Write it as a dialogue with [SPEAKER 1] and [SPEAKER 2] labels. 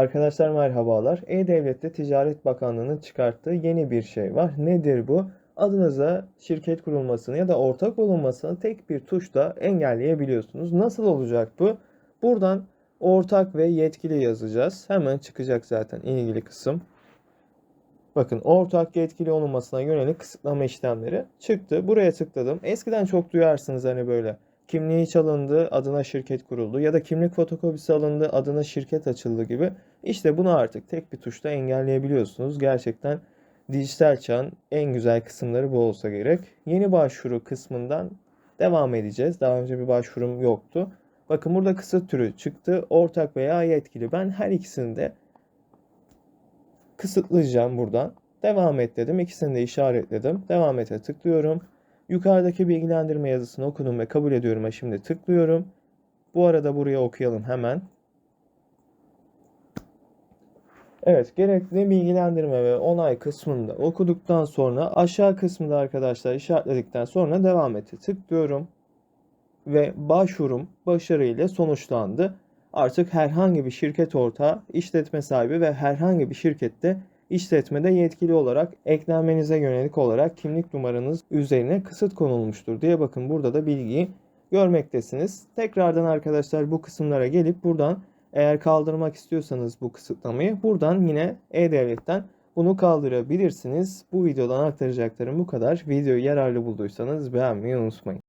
[SPEAKER 1] Arkadaşlar merhabalar. E-Devlet'te Ticaret Bakanlığı'nın çıkarttığı yeni bir şey var. Nedir bu? Adınıza şirket kurulmasını ya da ortak olunmasını tek bir tuşla engelleyebiliyorsunuz. Nasıl olacak bu? Buradan ortak ve yetkili yazacağız. Hemen çıkacak zaten ilgili kısım. Bakın ortak yetkili olunmasına yönelik kısıtlama işlemleri çıktı. Buraya tıkladım. Eskiden çok duyarsınız hani böyle kimliği çalındı, adına şirket kuruldu ya da kimlik fotokopisi alındı, adına şirket açıldı gibi. İşte bunu artık tek bir tuşla engelleyebiliyorsunuz. Gerçekten dijital çağın en güzel kısımları bu olsa gerek. Yeni başvuru kısmından devam edeceğiz. Daha önce bir başvurum yoktu. Bakın burada kısıt türü çıktı. Ortak veya yetkili. Ben her ikisini de kısıtlayacağım buradan. Devam et dedim. İkisini de işaretledim. Devam ete tıklıyorum. Yukarıdaki bilgilendirme yazısını okudum ve kabul ediyorum'a şimdi tıklıyorum. Bu arada buraya okuyalım hemen. Evet, gerekli bilgilendirme ve onay kısmında okuduktan sonra aşağı kısmında arkadaşlar işaretledikten sonra devam ete tıklıyorum. Ve başvurum başarıyla sonuçlandı. Artık herhangi bir şirket ortağı, işletme sahibi ve herhangi bir şirkette işletmede yetkili olarak eklenmenize yönelik olarak kimlik numaranız üzerine kısıt konulmuştur diye bakın burada da bilgiyi görmektesiniz. Tekrardan arkadaşlar bu kısımlara gelip buradan eğer kaldırmak istiyorsanız bu kısıtlamayı buradan yine E-Devlet'ten bunu kaldırabilirsiniz. Bu videodan aktaracaklarım bu kadar. Videoyu yararlı bulduysanız beğenmeyi unutmayın.